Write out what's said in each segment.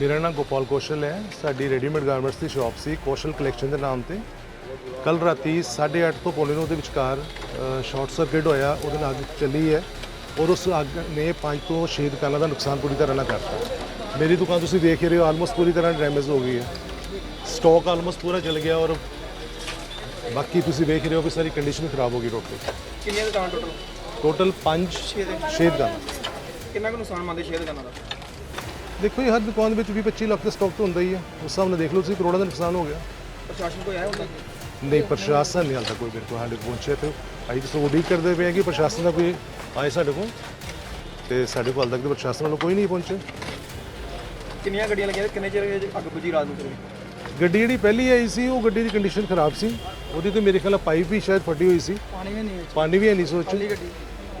ਮੇਰਾ ਨਾਮ ਗੋਪਾਲ ਕੌਸ਼ਲ ਹੈ। ਸਾਡੀ ਰੈਡੀਮੇਡ ਗਾਰਮੈਂਟਸ ਦੀ ਸ਼ਾਪ ਸੀ ਕੌਸ਼ਲ ਕਲੈਕਸ਼ਨ ਦੇ ਨਾਮ ਤੇ। ਕੱਲ ਰਾਤੀ 8:30 ਤੋਂ ਪੌਣੇ ਨੌ ਦੇ ਵਿਚਕਾਰ ਸ਼ਾਰਟ ਸਰਕਟ ਹੋਇਆ ਉਹਦੇ ਨਾਲ ਅੱਗ ਚੱਲੀ ਹੈ ਔਰ ਉਸ ਅੱਗ ਨੇ 5 ਤੋਂ 6 ਦੁਕਾਨਾਂ ਦਾ ਨੁਕਸਾਨ ਪੂਰੀ ਤਰ੍ਹਾਂ ਨਾਲ ਕਰਤਾ। ਮੇਰੀ ਦੁਕਾਨ ਤੁਸੀਂ ਦੇਖ ਰਹੇ ਹੋ ਆਲਮੋਸਟ ਪੂਰੀ ਤਰ੍ਹਾਂ ਡੈਮੇਜ ਹੋ ਗਈ ਹੈ। ਸਟਾਕ ਆਲਮੋਸਟ ਪੂਰਾ ਚਲ ਗਿਆ ਔਰ ਬਾਕੀ ਤੁਸੀਂ ਵੇਖ ਰਹੇ ਹੋ ਕਿ ਸਾਰੀ ਕੰਡੀਸ਼ਨ ਖਰਾਬ ਹੋ ਗਈ ਟੋਟਲ ਕਿੰਨੀਆਂ ਦੁਕਾਨ ਟੋਟਲ ਟੋਟਲ 5 ਛੇ ਦੇ। 6 ਦੁਕਾਨਾਂ। ਕਿੰਨਾ ਕੁ ਨੁਕਸਾਨ ਮੰਨਦੇ ਛੇ ਦੁਕਾਨਾਂ ਦਾ? ਦੇਖੋ ਜੀ ਹਰ ਦੁਕਾਨ ਵਿੱਚ 20 25 ਲੱਖ ਦਾ ਸਟਾਕ ਤਾਂ ਹੁੰਦਾ ਹੀ ਹੈ ਉਸ ਹਿਸਾਬ ਨਾਲ ਦੇਖ ਲਓ ਤੁਸੀਂ ਕਰੋੜਾਂ ਦਾ ਨੁਕਸਾਨ ਹੋ ਗਿਆ। ਪ੍ਰਸ਼ਾਸਨ ਕੋਈ ਆਇਆ ਹੁੰਦਾ ਨਹੀਂ ਪ੍ਰਸ਼ਾਸਨ ਨਹੀਂ ਹਾਲ ਤੱਕ ਕੋਈ ਮੇਰੇ ਕੋਲ ਕੋਲ ਪਹੁੰਚਿਆ ਤੇ ਅਸੀਂ ਤਾਂ ਉਡੀਕ ਕਰਦੇ ਪਏ ਹਾਂ ਕਿ ਪ੍ਰਸ਼ਾਸਨ ਦਾ ਕੋਈ ਆਏ ਸਾਡੇ ਕੋਲ। ਤੇ ਸਾਡੇ ਕੋਲ ਹਾਲ ਤੱਕ ਪ੍ਰਸ਼ਾਸਨ ਵੱਲੋਂ ਕੋਈ ਨਹੀਂ ਪਹੁੰਚਿਆ। ਕਿੰਨੀਆਂ ਗੱਡੀਆਂ ਲੱਗੀਆਂ ਤੇ ਕਿੰਨੇ ਚਿਰ ਅੱਗ ਬੁਝੀ ਰਾਤ ਨੂੰ ਫਿਰ ਗੱਡੀ ਜਿਹੜੀ ਪਹਿਲੀ ਆਈ ਸੀ ਉਹ ਗੱਡੀ ਦੀ ਕੰਡੀਸ਼ਨ ਖਰਾਬ ਸੀ। ਉਹਦੀ ਤੇ ਮੇਰੇ ਖਿਆਲ ਪਾਈਪ ਵੀ ਸ਼ਾਇਦ ਫਟੀ ਹੋਈ ਸੀ। ਪਾਣੀ ਵੀ ਨਹੀਂ ਪਾਣੀ ਵੀ ਨਹੀਂ ਸੋਚ ਗੱਡੀ।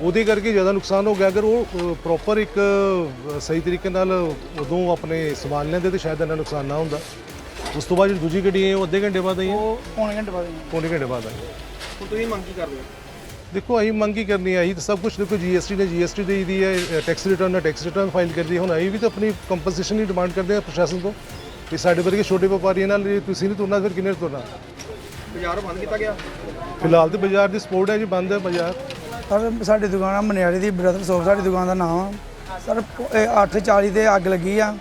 ਉਹਦੇ ਕਰਕੇ ਜ਼ਿਆਦਾ ਨੁਕਸਾਨ ਹੋ ਗਿਆ। ਅਗਰ ਉਹ ਪ੍ਰੋਪਰ ਇੱਕ ਸਹੀ ਤਰੀਕੇ ਨਾਲ ਉਦੋਂ ਆਪਣੇ ਸੰਭਾਲ ਲੈਂਦੇ ਤੇ ਸ਼ਾਇਦ ਇੰਨਾ ਨੁਕਸਾਨ ਨਾ ਹੁੰਦਾ। ਉਸ ਤੋਂ ਬਾਅਦ ਜਿਹੜੀ ਦੂਜੀ ਗੱਡੀ ਹੈ ਉਹ ਅੱਧੇ ਘੰਟੇ ਬਾਅਦ ਆਈ ਹੈ। ਉਹ ਪੌਣੇ ਘੰਟੇ ਬਾਅਦ ਆਈ। ਪੌਣੇ ਘੰਟੇ ਬਾਅਦ ਆਈ ਹੁਣ ਤੁਸੀਂ ਮੰਗ ਕੀ ਕਰਦੇ ਹੋ? ਦੇਖੋ ਅਸੀਂ ਮੰਗ ਹੀ ਕਰਨੀ ਹੈ? ਅਸੀਂ ਤਾਂ ਸਭ ਕੁਝ ਦੇਖੋ ਜੀਐਸਟੀ ਨੇ ਜੀਐਸਟੀ ਦੇਈ ਦੀ ਹੈ ਟੈਕਸ ਰਿਟਰਨ ਨੇ ਟੈਕਸ ਰਿਟਰਨ ਫਾਈਲ ਕਰਦੀ ਹੈ। ਹੁਣ ਅਸੀਂ ਵੀ ਤਾਂ ਆਪਣੀ ਕੰਪਨਸੇਸ਼ਨ ਹੀ ਡਿਮਾਂਡ ਕਰਦੇ ਹਾਂ ਪ੍ਰਸ਼ਾਸਨ ਤੋਂ ਕਿ ਸਾਡੇ ਵਰਗੇ ਛੋਟੇ ਵਪਾਰੀਆਂ ਨਾਲ ਜੇ ਤੁਸੀਂ ਨਹੀਂ ਤੁਰਨਾ ਫਿਰ ਕਿੰਨੇ ਤੁਰਨਾ? ਬਾਜ਼ਾਰ ਬੰਦ ਕੀਤਾ ਗਿਆ? ਫਿਲਹਾਲ ਤੇ ਬਾਜ਼ਾਰ ਦੀ ਸਪੋਰਟ ਹੈ ਜੀ ਬੰਦ ਹੈ ਬਾਜ਼ਾਰ। ਸਰ, ਸਾਡੀ ਦੁਕਾਨ ਆ ਮਨਿਆਰੀ ਦੀ, ਬ੍ਰਦਰ ਸ਼ੋਪ ਸਾਡੀ ਦੁਕਾਨ ਦਾ ਨਾਮ ਆ। ਸਰ 8:40 ਤੇ ਅੱਗ ਲੱਗੀ ਆ।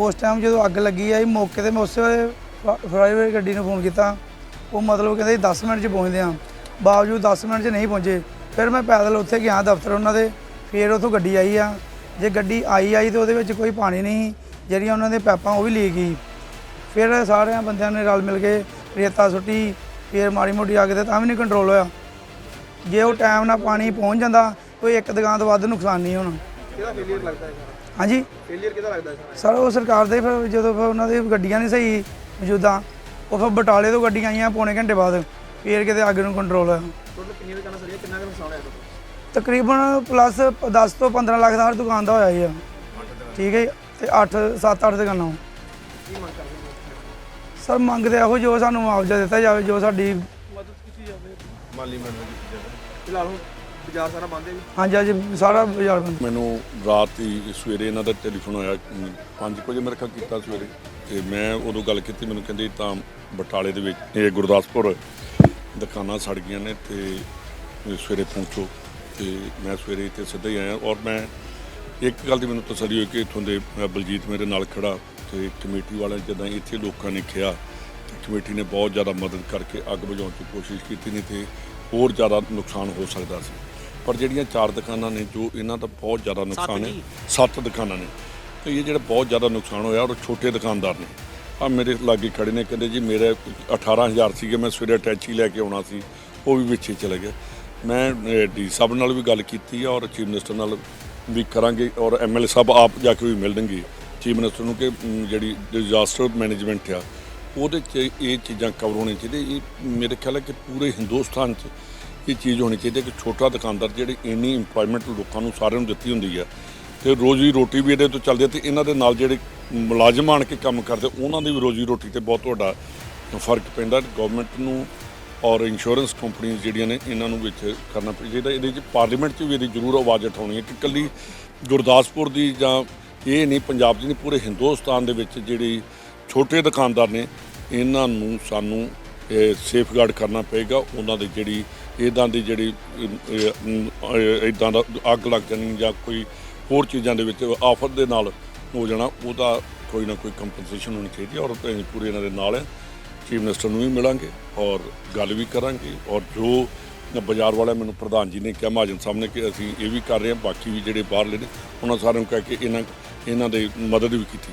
ਉਸ ਟਾਈਮ ਜਦੋਂ ਅੱਗ ਲੱਗੀ ਆ ਮੌਕੇ ਤੇ ਮੈਂ ਉਸੇ ਵੇਲੇ ਗੱਡੀ ਨੂੰ ਫੋਨ ਕੀਤਾ। ਉਹ ਮਤਲਬ ਕਹਿੰਦੇ 10 ਮਿੰਟ 'ਚ ਪਹੁੰਚਦੇ ਆ ਬਾਵਜੂਦ 10 ਮਿੰਟ 'ਚ ਨਹੀਂ ਪਹੁੰਚੇ। ਫਿਰ ਮੈਂ ਪੈਦਲ ਉੱਥੇ ਗਿਆ ਦਫ਼ਤਰ ਉਹਨਾਂ ਦੇ। ਫਿਰ ਉੱਥੋਂ ਗੱਡੀ ਆਈ ਆ। ਜੇ ਗੱਡੀ ਆਈ ਆਈ ਤੇ ਉਹਦੇ ਵਿੱਚ ਕੋਈ ਪਾਣੀ ਨਹੀਂ ਜਿਹੜੀਆਂ ਉਹਨਾਂ ਦੇ ਪੈਪਾਂ ਉਹ ਵੀ ਲੀਕ ਗਈ ਫਿਰ ਸਾਰਿਆਂ ਬੰਦਿਆਂ ਨੇ ਰਲ ਮਿਲ ਕੇ ਰੇਤਾ ਸੁੱਟੀ। ਫਿਰ ਮਾੜੀ ਮੋਟੀ ਅੱਗ ਤੇ ਤਾਂ ਵੀ ਨਹੀਂ ਕੰਟਰੋਲ ਹੋਇਆ। ਜੇ ਉਹ ਟਾਈਮ ਨਾਲ ਪਾਣੀ ਪਹੁੰਚ ਜਾਂਦਾ ਕੋਈ ਇੱਕ ਦੁਕਾਨ ਤੋਂ ਵੱਧ ਨੁਕਸਾਨ ਨਹੀਂ ਹੋਣਾ। ਕਿਹਦਾ ਫੇਲਿਅਰ ਲੱਗਦਾ ਹੈ ਹਾਂਜੀ? ਫੇਲਿਅਰ ਕਿਹਦਾ ਲੱਗਦਾ ਹੈ ਸਰ? ਉਹ ਸਰਕਾਰ ਦੇ ਫਿਰ ਜਦੋਂ ਫਿਰ ਉਹਨਾਂ ਦੀ ਗੱਡੀਆਂ ਨਹੀਂ ਸਹੀ ਮੌਜੂਦਾ ਉਹ ਫਿਰ ਬਟਾਲੇ ਤੋਂ ਗੱਡੀਆਂ ਆਈਆਂ ਪੌਣੇ ਘੰਟੇ ਬਾਅਦ ਫਿਰ ਕਿਤੇ ਅੱਗ ਨੂੰ ਕੰਟਰੋਲ ਹੋਇਆ ਟੋਟਲ ਕਿੰਨੀਆਂ ਦੁਕਾਨਾਂ ਸੜੀਆਂ ਕਿੰਨਾ ਕੁ ਨੁਕਸਾਨ ਹੋਇਆ ਤਕਰੀਬਨ ਪਲੱਸ 10 ਤੋਂ 15 ਲੱਖ ਦਾ ਹਰ ਦੁਕਾਨ ਦਾ ਹੋਇਆ ਹੀ ਆ। ਠੀਕ ਹੈ ਜੀ। ਤੇ 8 7 8 ਦੁਕਾਨਾਂ। ਕੀ ਮੰਗ ਕਰਦੇ ਸਰ ਮੰਗਦੇ ਇਹੋ ਜੋ ਸਾਨੂੰ ਮੁਆਵਜ਼ਾ ਦਿੱਤਾ ਜਾਵੇ ਜੋ ਸਾਡੀ ਮਦਦ ਕੀਤੀ ਜਾਵੇ। ਮਾਲੀ ਮਦਦ ਕੀਤੀ ਜਾਵੇ ਫਿਲਹਾਲ ਹੁਣ ਬਾਜ਼ਾਰ ਸਾਰਾ ਬੰਦ ਹੈ ਜੀ। ਹਾਂਜੀ ਹਾਂਜੀ ਸਾਰਾ ਬਾਜ਼ਾਰ ਬੰਦ। ਮੈਨੂੰ ਰਾਤ ਹੀ ਸਵੇਰੇ ਇਹਨਾਂ ਦਾ ਟੈਲੀਫੋਨ ਆਇਆ 5 ਵਜੇ ਮੇਰੇ ਖਿਆਲ ਕੀਤਾ ਸਵੇਰੇ। ਤੇ ਮੈਂ ਉਦੋਂ ਗੱਲ ਕੀਤੀ ਮੈਨੂੰ ਕਹਿੰਦੇ ਤਾਂ ਬਟਾਲੇ ਦੇ ਵਿੱਚ ਇਹ ਗੁਰਦਾਸਪੁਰ ਦੁਕਾਨਾਂ ਸੜ ਗਈਆਂ ਨੇ ਤੇ ਸਵੇਰੇ ਪਹੁੰਚੋ। ਤੇ ਮੈਂ ਸਵੇਰੇ ਇੱਥੇ ਸਿੱਧਾ ਹੀ ਆਇਆ ਔਰ ਮੈਂ ਇੱਕ ਗੱਲ ਦੀ ਮੈਨੂੰ ਤਸੱਲੀ ਹੋਈ ਕਿ ਇੱਥੋਂ ਦੇ ਅ, ਬਲਜੀਤ ਮੇਰੇ ਨਾਲ ਖੜਾ ਤੇ ਕਮੇਟੀ ਵਾਲਿਆਂ ਜਦੋਂ ਇੱਥੇ ਲੋਕਾਂ ਨੇ ਕਿਹਾ ਤੇ ਕਮੇਟੀ ਨੇ ਬਹੁਤ ਜ਼ਿਆਦਾ ਮਦਦ ਕਰਕੇ ਅੱਗ ਬੁਝਾਉਣ ਦੀ ਕੋਸ਼ਿਸ਼ ਕੀਤੀ ਨਹੀਂ ਤੇ ਹੋਰ ਜ਼ਿਆਦਾ ਨੁਕਸਾਨ ਹੋ ਸਕਦਾ ਸੀ। ਪਰ ਜਿਹੜੀਆਂ ਚਾਰ ਦੁਕਾਨਾਂ ਨੇ ਜੋ ਇਹਨਾਂ ਦਾ ਬਹੁਤ ਜ਼ਿਆਦਾ ਨੁਕਸਾਨ ਹੈ ਸੱਤ ਦੁਕਾਨਾਂ ਨੇ। ਤੇ ਇਹ ਜਿਹੜਾ ਬਹੁਤ ਜ਼ਿਆਦਾ ਨੁਕਸਾਨ ਹੋਇਆ ਔਰ ਛੋਟੇ ਦੁਕਾਨਦਾਰ ਨੇ। ਆ ਮੇਰੇ ਲਾਗੇ ਖੜੇ ਨੇ ਕਹਿੰਦੇ ਜੀ ਮੇਰੇ 18000 ਸੀਗੇ ਮੈਂ ਸਵੇਰੇ ਅਟੈਚੀ ਲੈ ਕੇ ਆਉਣਾ ਸੀ ਉਹ ਵੀ ਵਿੱਚੇ ਚਲੇ ਗਿਆ ਮੈਂ ਡੀ ਸਾਹਿਬ ਨਾਲ ਵੀ ਗੱਲ ਕੀਤੀ ਆ ਔਰ ਚੀਫ ਮਿਨਿਸਟਰ ਨਾਲ ਵੀ ਕਰਾਂਗੇ ਔਰ ਐਮਐਲਏ ਸਾਹਿਬ ਆਪ ਜਾ ਕੇ ਵੀ ਮਿਲਣਗੇ। ਚੀਫ ਮਿਨਿਸਟਰ ਨੂੰ ਕਿ ਜਿਹੜੀ ਡਿਜ਼ਾਸਟਰ ਮੈਨੇਜਮੈਂਟ ਆ ਉਹਦੇ 'ਚ ਇਹ ਚੀਜ਼ਾਂ ਕਵਰ ਹੋਣੀਆਂ ਚਾਹੀਦੀਆਂ। ਇਹ ਮੇਰੇ ਖਿਆਲ ਹੈ ਕਿ ਪੂਰੇ ਹਿੰਦੁਸਤਾਨ 'ਚ ਇਹ ਚੀਜ਼ ਹੋਣੀ ਚਾਹੀਦੀ ਹੈ ਕਿ ਛੋਟਾ ਦੁਕਾਨਦਾਰ ਜਿਹੜੇ ਇੰਨੀ ਇੰਪਲੋਇਮੈਂਟ ਲੋਕਾਂ ਨੂੰ ਸਾਰਿਆਂ ਨੂੰ ਦਿੱਤੀ ਹੁੰਦੀ ਹੈ, ਤੇ ਰੋਜ਼ੀ ਰੋਟੀ ਵੀ ਇਹਦੇ ਤੋਂ ਚੱਲਦੀ ਹੈ ਤੇ ਇਹਨਾਂ ਦੇ ਨਾਲ ਜਿਹੜੇ ਮੁਲਾਜ਼ਮ ਆਣ ਕੇ ਕੰਮ ਕਰਦੇ, ਉਹਨਾਂ ਦੀ ਵੀ ਰੋਜ਼ੀ ਰੋਟੀ ਤੇ ਬਹੁਤ ਵੱਡਾ ਫ਼ਰਕ ਪੈਂਦਾ। ਗਵਰਨਮੈਂਟ ਨੂੰ ਔਰ ਇੰਸ਼ੋਰੈਂਸ ਕੰਪਨੀਆਂ ਜਿਹੜੀਆਂ ਨੇ, ਇਹਨਾਂ ਨੂੰ ਵਿੱਚ ਕਰਨਾ ਚਾਹੀਦਾ। ਇਹਦੇ 'ਚ ਪਾਰਲੀਮੈਂਟ 'ਚ ਵੀ ਇਹਦੀ ਜ਼ਰੂਰ ਆਵਾਜ਼ ਉਠਾਉਣੀ ਹੈ ਕਿ ਕੱਲੀ ਗੁਰਦਾਸਪੁਰ ਦੀ ਜਾਂ ਇਹ ਨਹੀਂ, ਪੰਜਾਬ ਦੀ ਨਹੀਂ, ਪੂਰੇ ਹਿੰਦੁਸਤਾਨ ਦੇ ਵਿੱਚ ਜਿਹੜੀ ਛੋਟੇ ਦੁਕਾਨਦਾਰ ਨੇ, ਇਹਨਾਂ ਨੂੰ ਸਾਨੂੰ ਸੇਫਗਾਰਡ ਕਰਨਾ ਪਏਗਾ, ਉਹਨਾਂ ਦੀ ਜਿਹੜੀ ਇਦਾਂ ਦੀ ਜਿਹੜੀ ਇਦਾਂ ਦਾ ਅੱਗ ਲੱਗ ਜਾਣੀ ਜਾਂ ਕੋਈ ਹੋਰ ਚੀਜ਼ਾਂ ਦੇ ਵਿੱਚ ਆਫਤ ਦੇ ਨਾਲ ਹੋ ਜਾਣਾ, ਉਹਦਾ ਕੋਈ ਨਾ ਕੋਈ ਕੰਪਨਸੇਸ਼ਨ ਹੋਣੀ ਚਾਹੀਦੀ ਔਰ ਪੂਰੇ ਇਹਨਾਂ ਦੇ ਨਾਲ ਹੈ। ਚੀਫ ਮਿਨਿਸਟਰ ਨੂੰ ਵੀ ਮਿਲਾਂਗੇ ਔਰ ਗੱਲ ਵੀ ਕਰਾਂਗੇ ਔਰ ਜੋ ਬਾਜ਼ਾਰ ਵਾਲਾ ਮੈਨੂੰ ਪ੍ਰਧਾਨ ਜੀ ਨੇ ਕਿਹਾ, ਮਹਾਜਨ ਸਾਹਿਬ ਨੇ ਕਿ ਅਸੀਂ ਇਹ ਵੀ ਕਰ ਰਹੇ ਹਾਂ, ਬਾਕੀ ਵੀ ਜਿਹੜੇ ਬਾਹਰਲੇ ਨੇ, ਉਹਨਾਂ ਸਾਰਿਆਂ ਨੂੰ ਕਹਿ ਕੇ ਇਹਨਾਂ ਇਹਨਾਂ ਦੇ ਮਦਦ ਵੀ ਕੀਤੀ।